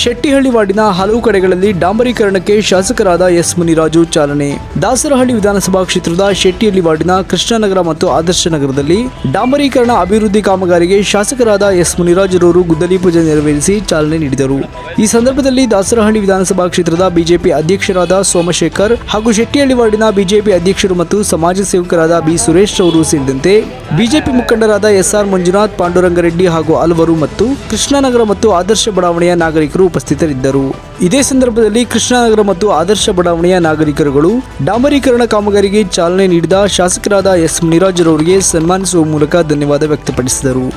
ಶೆಟ್ಟಿಹಳ್ಳಿ ವಾರ್ಡಿನ ಹಲವು ಕಡೆಗಳಲ್ಲಿ ಡಾಂಬರೀಕರಣಕ್ಕೆ ಶಾಸಕರಾದ ಎಸ್ ಮುನಿರಾಜು ಚಾಲನೆ. ದಾಸರಹಳ್ಳಿ ವಿಧಾನಸಭಾ ಕ್ಷೇತ್ರದ ಶೆಟ್ಟಿಹಳ್ಳಿ ವಾರ್ಡಿನ ಕೃಷ್ಣನಗರ ಮತ್ತು ಆದರ್ಶ ನಗರದಲ್ಲಿ ಡಾಂಬರೀಕರಣ ಅಭಿವೃದ್ಧಿ ಕಾಮಗಾರಿಗೆ ಶಾಸಕರಾದ ಎಸ್ ಮುನಿರಾಜರವರು ಗುದ್ದಲಿ ಪೂಜೆ ನೆರವೇರಿಸಿ ಚಾಲನೆ ನೀಡಿದರು. ಈ ಸಂದರ್ಭದಲ್ಲಿ ದಾಸರಹಳ್ಳಿ ವಿಧಾನಸಭಾ ಕ್ಷೇತ್ರದ ಬಿಜೆಪಿ ಅಧ್ಯಕ್ಷರಾದ ಸೋಮಶೇಖರ್ ಹಾಗೂ ಶೆಟ್ಟಿಹಳ್ಳಿ ವಾರ್ಡಿನ ಬಿಜೆಪಿ ಅಧ್ಯಕ್ಷರು ಮತ್ತು ಸಮಾಜ ಸೇವಕರಾದ ಬಿ ಸುರೇಶ್ ಅವರು ಸೇರಿದಂತೆ ಬಿಜೆಪಿ ಮುಖಂಡರಾದ ಎಸ್ಆರ್ ಮಂಜುನಾಥ್, ಪಾಂಡುರಂಗರೆಡ್ಡಿ ಹಾಗೂ ಹಲವರು ಮತ್ತು ಕೃಷ್ಣನಗರ ಮತ್ತು ಆದರ್ಶ ಬಡಾವಣೆಯ ನಾಗರಿಕರು ಉಪಸ್ಥಿತರಿದ್ದರು. ಇದೇ ಸಂದರ್ಭದಲ್ಲಿ ಕೃಷ್ಣನಗರ ಮತ್ತು ಆದರ್ಶ ಬಡಾವಣೆಯ ನಾಗರಿಕರುಗಳು ಡಾಂಬರೀಕರಣ ಕಾಮಗಾರಿಗೆ ಚಾಲನೆ ನೀಡಿದ ಶಾಸಕರಾದ ಎಸ್ ಮುನಿರಾಜರವರಿಗೆ ಸನ್ಮಾನಿಸುವ ಮೂಲಕ ಧನ್ಯವಾದ ವ್ಯಕ್ತಪಡಿಸಿದರು.